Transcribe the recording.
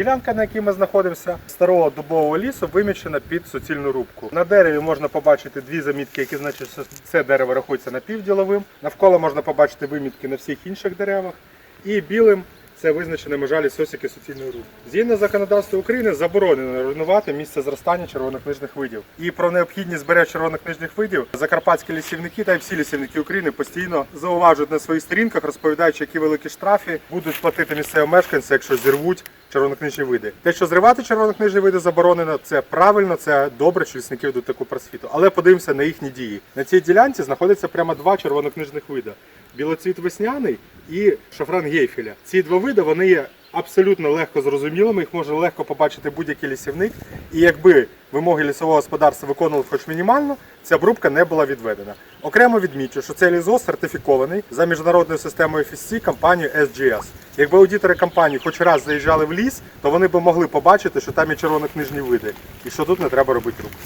Ділянка, на якій ми знаходимося, старого дубового лісу, вимічена під суцільну рубку. На дереві можна побачити дві замітки, які значать, що це дерево рахується напівділовим. Навколо можна побачити вимітки на всіх інших деревах. І білим це визначена межа лісосіки суцільної рубки. Згідно законодавства України заборонено руйнувати місце зростання червонокнижних видів. І про необхідність збереження червонокнижних видів закарпатські лісівники та й всі лісівники України постійно зауважують на своїх сторінках, розповідаючи, які великі штрафи будуть платити місцеві мешканці, якщо зірвуть червонокнижні види. Те, що зривати червонокнижні види заборонено, це правильно, це добре, що лісники ведуть таку просвіту. Але подивимося на їхні дії. На цій ділянці знаходиться прямо два червонокнижних види: білоцвіт весняний і шафран гейфеля. Ці два види вони є абсолютно легко зрозумілими, їх може легко побачити будь-який лісівник. І якби вимоги лісового господарства виконували хоч мінімально, ця брубка не була відведена. Окремо відмічу, що цей лісгосп сертифікований за міжнародною системою FSC компанією SGS. Якби аудитори компанії хоч раз заїжджали в ліс, то вони б могли побачити, що там є червонокнижні види і що тут не треба робити рубки.